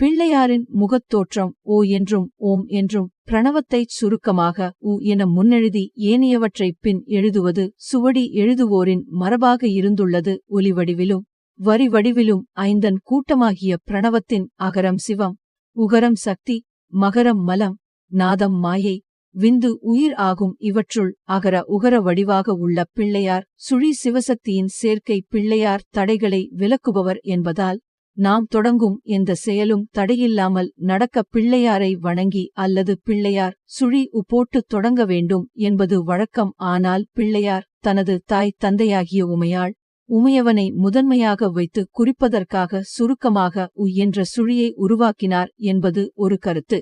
பிள்ளையாரின் முகத்தோற்றம் ஓ என்றும் ஓம் என்றும் பிரணவத்தைச் சுருக்கமாக உ என முன்னெழுதி ஏனையவற்றைப் பின் எழுதுவது சுவடி எழுதுவோரின் மரபாக இருந்துள்ளது ஒலிவடிவிலும் வரி வடிவிலும் ஐந்தன் கூட்டமாகிய பிரணவத்தின் அகரம் சிவம் உகரம் சக்தி மகரம் மலம் நாதம் மாயை விந்து உயிர் ஆகும் இவற்றுள் அகர உகர வடிவாக உள்ள பிள்ளையார் சுழி சிவசக்தியின் சேர்க்கை பிள்ளையார் தடைகளை விலக்குபவர் என்பதால் நாம் தொடங்கும் எந்த செயலும் தடையில்லாமல் நடக்க பிள்ளையாரை வணங்கி அல்லது பிள்ளையார் சுழி உப்போட்டு தொடங்க வேண்டும் என்பது வழக்கம் ஆனால் பிள்ளையார் தனது தாய் தந்தையாகிய உமையாள் உமையவனை முதன்மையாக வைத்து குறிப்பதற்காக சுருக்கமாக உ என்ற சுழியை உருவாக்கினார் என்பது ஒரு கருத்து.